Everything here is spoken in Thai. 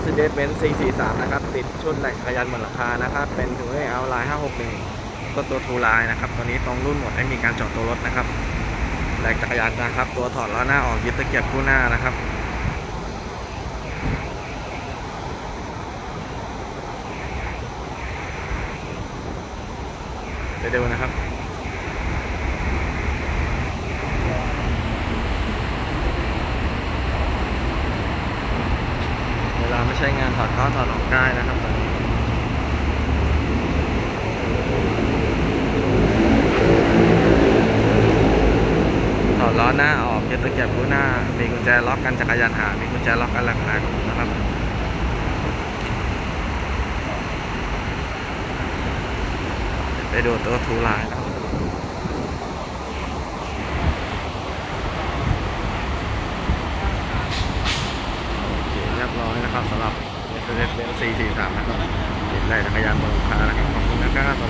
Mercedes-Benz C43 นะครับ ติดชุดแหลกจักรยานบนหลังคานะครับ เป็นถึงเองเอาไลน์561 ก็ตัวทูไลน์นะครับ ตัวนี้ตรงรุ่นหมดไม่มีการเจอดตัวรถนะครับแหลกจักรยานนะครับ ตัวถอดล้อหน้าออกยึดตะเกียบคู่หน้านะครับไปดูนะครับ เวลาไม่ ใช้งานถอดเข้าถอดออกได้นะครับตอนนี้ถอดล้อหน้าออกยึดตะเกียบคู่หน้า มีกุญแจล็อกกันจักรยานหา มีกุญแจล็อกกันหลังคานะครับไปดูตัวทูลน์นะครับโอเคเรียบร้อย นะครับสำหรับ Mercedes-Benz C43 นะครับได้จักรยานบนลังคานะครับขอบคุณนะครับสำหรับการรับชมขอบคุณครับ